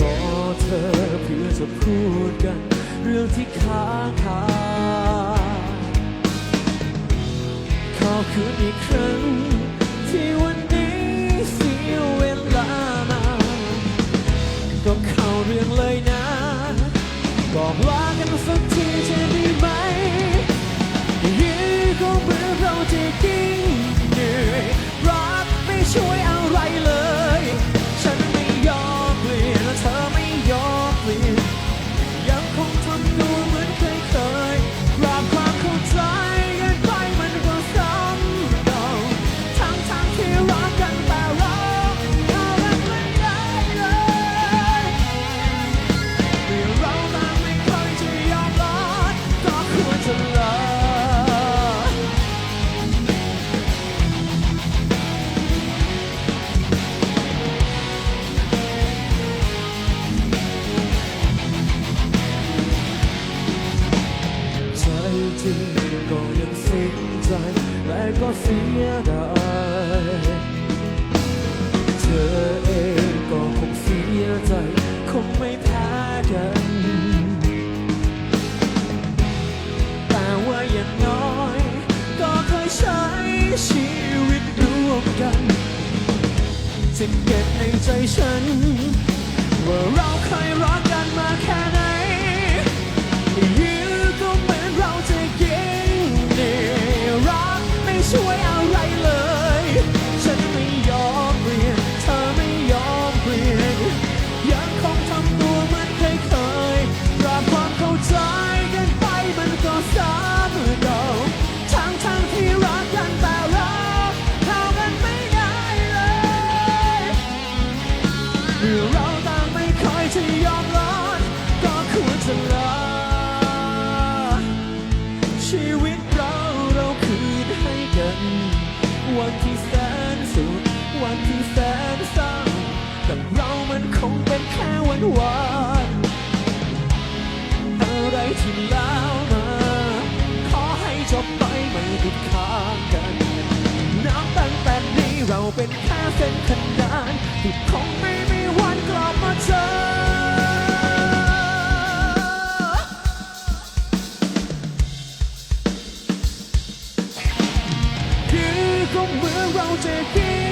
รอเธอเพื่อจะพูดกัน เรื่องที่ค้างคาขอคืนอีกครั้ง ที่วันนี้เสียเวลามาก็เข้าเรื่องเลยนะบอกลากันสักทีจะได้ไหมยื้อก็เหมือเราจะยิ่ ริงก็ยังสิ้นใจ และก็เสียดายเธอเองก็คงเสียใจ คงไม่แพ้กัน แต่ว่าอย่างน้อย ก็เคยใช้ชีวิตร่วมกันจะเก็บในใจฉัน ว่าเราเคยรักกันมาแค่ไหน วันวานอะไรที่แล้วมาขอให้จบไปไม่ติดค้างกันนับตั้งแต่นี้เราเป็นแค่เส้นขนานที่คงไม่มีวันกลับมาเจอคือก็เมื่อเราจะยิ่งเหนื่อย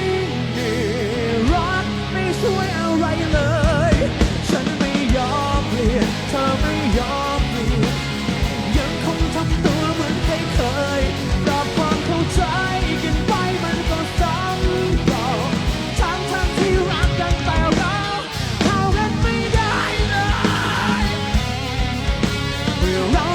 you.